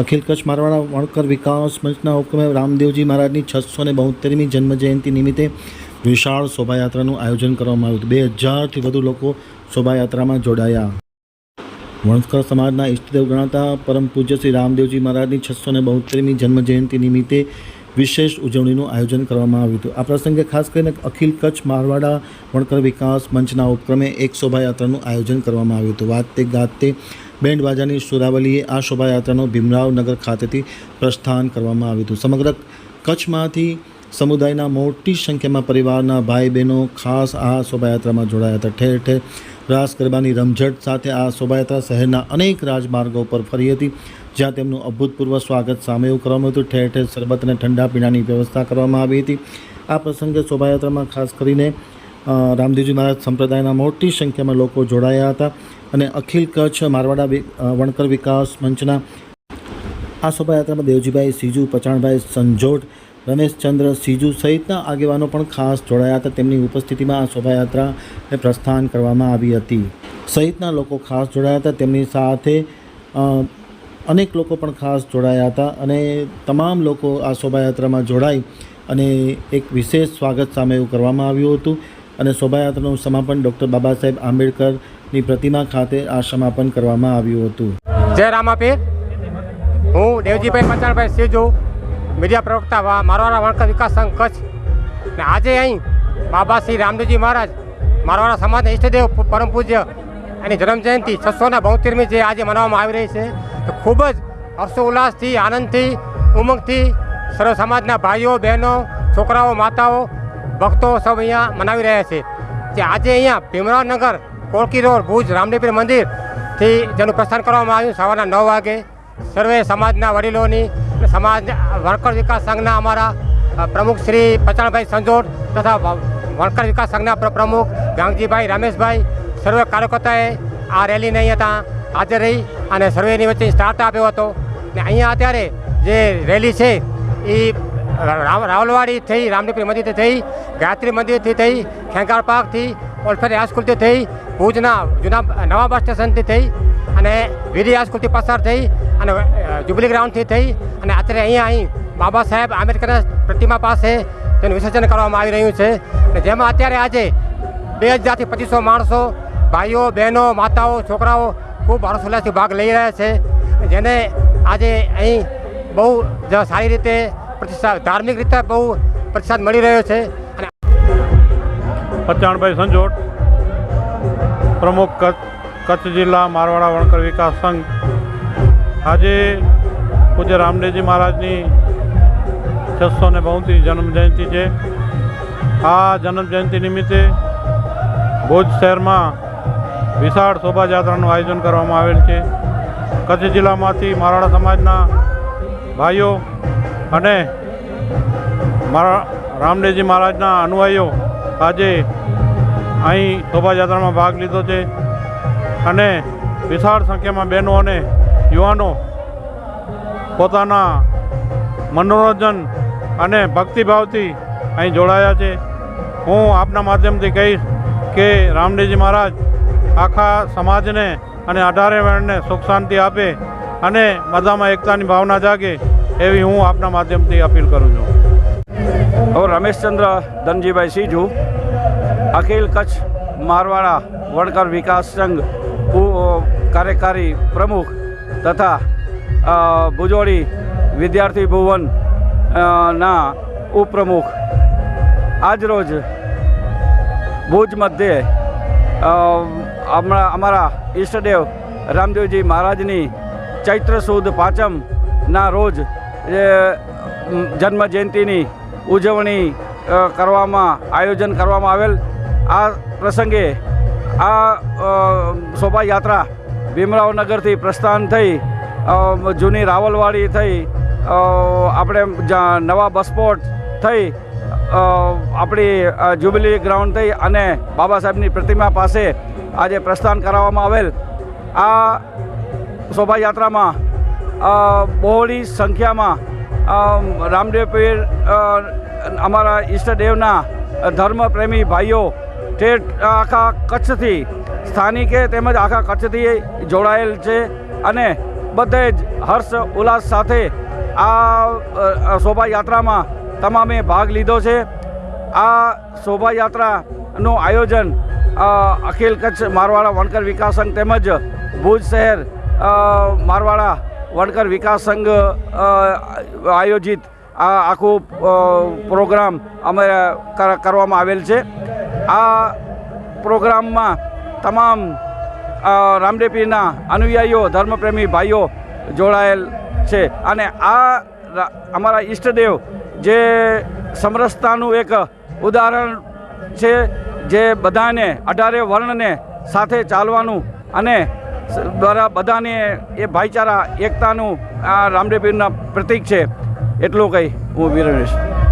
અખિલ કચ્છ મારવાડા વણકર વિકાસ મંચના ઉપક્રમે રામદેવજી મહારાજની છસો ને બોતેરમી જન્મજયંતિ નિમિત્તે વિશાળ શોભાયાત્રાનું આયોજન કરવામાં આવ્યું બે હજારથી વધુ લોકો શોભાયાત્રામાં જોડાયા. વણકર સમાજના ઇષ્ટદેવ ગણાતા પરમ પૂજ્ય શ્રી રામદેવજી મહારાજની છસો ને બોતેરમી જન્મજયંતિ નિમિત્તે વિશેષ ઉજવણીનું આયોજન કરવામાં આવ્યું હતું. આ પ્રસંગે ખાસ કરીને અખિલ કચ્છ, મારવાડા, વણકર વિકાસ મંચના ઉપક્રમે એક શોભાયાત્રાનું આયોજન કરવામાં આવ્યું હતું. વાતે ગાતે બેન્ડ બાજાની સુરાવલીએ આ શોભાયાત્રાનું ભીમરાવનગર ખાતેથી પ્રસ્થાન કરવામાં આવ્યું હતું. સમગ્ર કચ્છમાંથી સમુદાયના મોટી સંખ્યામાં પરિવારના ભાઈ બહેનો ખાસ આ શોભાયાત્રામાં જોડાયા હતા. ઠેર ઠેર રાસ ગરબાની રમઝટ સાથે આ શોભાયાત્રા શહેરના અનેક રાજમાર્ગો પર ફરી હતી, જ્યાં તેમનું અભૂતપૂર્વ સ્વાગત સામેલ કરવામાં હતું. ઠેર ઠેર શરબત અને ઠંડા પીણાની વ્યવસ્થા કરવામાં આવી હતી. આ પ્રસંગે શોભાયાત્રામાં ખાસ કરીને રામદેવજી મહારાજ સંપ્રદાયના મોટી સંખ્યામાં લોકો જોડાયા હતા અને અખિલ કચ્છ, મારવાડા વણકર વિકાસ મંચના આ શોભાયાત્રામાં દેવજીભાઈ, સીજુ, પચાણભાઈ, સંજોટ રમેશચંદ્ર સીજુ સહિતના આગેવાનો પણ ખાસ જોડાયા હતા. તેમની ઉપસ્થિતિમાં આ શોભાયાત્રાને પ્રસ્થાન કરવામાં આવી હતી. સહિતના લોકો ખાસ જોડાયા હતા. તેમની સાથે અનેક લોકો પણ ખાસ જોડાયા હતા અને તમામ લોકો આ શોભાયાત્રામાં જોડાઈ અને એક વિશેષ સ્વાગત સામે એવું કરવામાં આવ્યું હતું અને શોભાયાત્રાનું સમાપન ડૉક્ટર બાબા સાહેબ આંબેડકરની પ્રતિમા ખાતે આ સમાપન કરવામાં આવ્યું હતું. જય રામાપીર હું દેવજીભાઈ પચાણભાઈ સેજુ. મીડિયા પ્રવક્તા મારવાડા વણકર વિકાસ સંઘ કચ્છ. ને આજે અહીં બાબા શ્રી રામદેવજી મહારાજ, મારવાડા સમાજના ઈષ્ટદેવ પરમ પૂજ્ય એની જન્મજયંતિ છસોના બોતેરમી જે આજે મનાવવામાં આવી રહી છે. તો ખૂબ જ હર્ષોલ્લાસથી, આનંદથી, ઉમંગથી સર્વ સમાજના ભાઈઓ, બહેનો, છોકરાઓ, માતાઓ, ભક્તો સૌ અહીંયા મનાવી રહ્યા છે. જે આજે અહીંયા ભીમરાવનગર કોળકી રોડ, ભુજ, રામદેવપીર મંદિરથી જેનું પ્રસ્થાન કરવામાં આવ્યું. સવારના નવ વાગે સર્વે સમાજના વડીલોની સમાજ વર્કર વિકાસ સંઘના અમારા પ્રમુખ શ્રી પચાણભાઈ સંજોટ તથા વણકર વિકાસ સંઘના પ્રમુખ ગાંગજીભાઈ રમેશભાઈ, સર્વે કાર્યકર્તાએ આ રેલીને અહીંયા ત્યાં હાજર રહી અને સર્વેની વચ્ચે સ્ટાર્ટ આપ્યો હતો. ને અહીંયા અત્યારે જે રેલી છે એ રાવલવાડી થઈ રામદેવપીર મંદિરથી થઈ, ગાયત્રી મંદિરથી થઈ ખેંગાર પાર્કથી, ઓલફેરી હાઈસ્કૂલથી થઈ, ભુજના જૂના, નવા બસ સ્ટેશનથી થઈ અને વીરી હાઈસ્કૂલથી પસાર થઈ અને જુબલી ગ્રાઉન્ડથી થઈ અને અત્યારે અહીંયા અહીં બાબા સાહેબ આંબેડકરના પ્રતિમા પાસે તેનું વિસર્જન કરવામાં આવી રહ્યું છે. જેમાં અત્યારે આજે બે હજારથી પચીસો માણસો, ભાઈઓ, બહેનો, માતાઓ, છોકરાઓ ખૂબ હર્ષોલ્લાસથી ભાગ લઈ રહ્યા છે. જેને આજે અહીં બહુ જ સારી રીતે પ્રતિસાદ ધાર્મિક રીતે બહુ પ્રતિસાદ મળી રહ્યો છે. અને પચાણભાઈ સંજોટ, પ્રમુખ કચ્છ જિલ્લા મારવાડા વણકર વિકાસ સંઘ આજે પૂજ્ય રામદેવજી મહારાજની છસો ને બહુતી જન્મ જયંતિ છે. આ જન્મ જયંતિ નિમિત્તે ભુજ શહેરમાં વિશાળ શોભાયાત્રાનું આયોજન કરવામાં આવેલ છે. કચ્છ જિલ્લામાંથી મરાઠા સમાજના ભાઈઓ અને મારા રામદેવજી મહારાજના અનુયાયીઓ આજે અહીં શોભાયાત્રામાં ભાગ લીધો છે. અને વિશાળ સંખ્યામાં બહેનો અને યુવાનો પોતાના મનોરંજન અને ભક્તિભાવથી અહીં જોડાયા છે. હું આપના માધ્યમથી કહીશ કે રામદેવજી મહારાજ આખા સમાજને અને અઢારે વર્ણને સુખ શાંતિ આપે અને બધામાં એકતાની ભાવના જાગે એવી હું આપના માધ્યમથી અપીલ કરું છું. હું રમેશચંદ્ર ધનજીભાઈ સીજુ, અખિલ કચ્છ મારવાડા વણકર વિકાસ સંઘ કાર્યકારી પ્રમુખ તથા ભુજોડી વિદ્યાર્થી ભુવન ના ઉપપ્રમુખ આજરોજ ભુજ મધ્યે હમણાં અમારા ઈષ્ટદેવ રામદેવજી મહારાજની ચૈત્ર સુદ પાંચમના રોજ જન્મ જયંતિની ઉજવણી કરવામાં, આયોજન કરવામાં આવેલ. આ પ્રસંગે આ શોભાયાત્રા ભીમરાવનગરથી પ્રસ્થાન થઈ જૂની રાવલવાડી થઈ આપણે નવા બસપોર્ટ થઈ આપણી જ્યુબિલી ગ્રાઉન્ડ થઈ અને બાબા સાહેબની પ્રતિમા પાસે આજે પ્રસ્થાન કરાવવામાં આવેલ. આ શોભાયાત્રામાં બહોળી સંખ્યામાં રામદેવપીર રામદેવ પીર અમારા ઈષ્ટદેવના ધર્મપ્રેમી ભાઈઓ ઠેઠ આખા કચ્છથી સ્થાનિકે તેમજ આખા કચ્છથી જોડાયેલ છે અને બધે જ હર્ષ ઉલ્લાસ સાથે આ શોભાયાત્રામાં તમામે ભાગ લીધો છે. આ શોભાયાત્રાનું આયોજન અખિલ કચ્છ મારવાડા વણકર વિકાસ સંઘ તેમજ ભુજ શહેર મારવાડા વણકર વિકાસ સંઘ આયોજિત આ આખું પ્રોગ્રામ અમે કર- કરવામાં આવેલ છે. આ પ્રોગ્રામમાં તમામ અ, રામદેવપીરના અનુયાયીઓ ધર્મપ્રેમી ભાઈઓ જોડાયેલ છે. અને આ અમારા ઈષ્ટદેવ જે સમરસતાનું એક ઉદાહરણ છે જે બધાને અઢારે વર્ણને સાથે ચાલવાનું અને દ્વારા બધાને એ ભાઈચારા એકતાનું આ રામદેવપીરના પ્રતીક છે. એટલું કંઈ હું વિરમેશ.